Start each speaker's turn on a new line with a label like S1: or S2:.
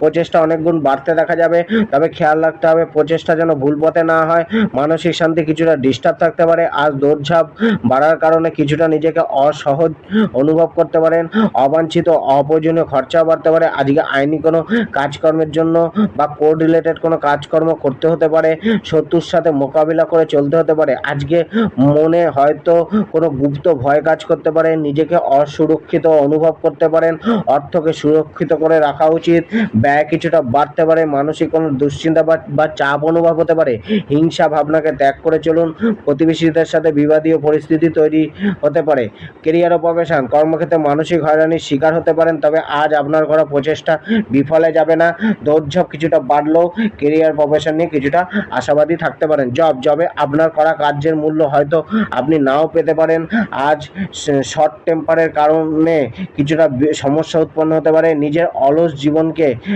S1: প্রচেষ্টা অনেক গুণ বাড়তে দেখা যাবে। তবে খেয়াল রাখতে হবে, প্রচেষ্টা যেন ভুল পথে না হয়। মানসিক শান্তি কিছুটা ডিস্টার্ব থাকতে পারে আজ দৌড়ঝাঁপ বাড়ার কারণে কিছুটা নিজেকে অসহজ অনুভব করতে পারেন। অবাঞ্ছিত, অপ্রয়োজনীয় খরচা বাড়তে পারে। আজকে আইনি কোনো কাজকর্মের জন্য বা কোর্ট রিলেটেড কোনো কাজকর্ম করতে হতে পারে। শত্রুর সাথে মোকাবিলা করে চলতে হতে পারে। আজকে মনে হয়তো কোনো গুপ্ত ভয় কাজ করতে পারে। নিজেকে অসুরক্ষিত অনুভব করতে পারেন। অর্থকে সুরক্ষিত করে রাখা উচিত। ব্যয় কিছুটা বাড়তে পারে, মানসিক কোনো দুশ্চিন্তা বা চাপ অনুভব হতে পারে। হিংসা ভাবনাকে ত্যাগ করে চলুন, প্রতিবেশীদের সাথে বিবাদীয় পরিস্থিতি তৈরি হতে পারে। কেরিয়ার ও প্রফেশন কর্মক্ষেত্রে মানসিক হয়রানির শিকার হতে পারেন, তবে আজ আপনার করা প্রচেষ্টা বিফলে যাবে না। দৌড়ঝাঁপ কিছুটা বাড়লেও কেরিয়ার প্রফেশন নিয়ে কিছুটা আশাবাদী থাকতে পারেন। জব, জবে আপনার করা কার্যের মূল্য হয়তো আপনি নাও পেতে পারেন। আজ শর্ট টেম্পারের কারণে কিছুটা সমস্যা উৎপন্ন হতে পারে। নিজের অলস জীবনকে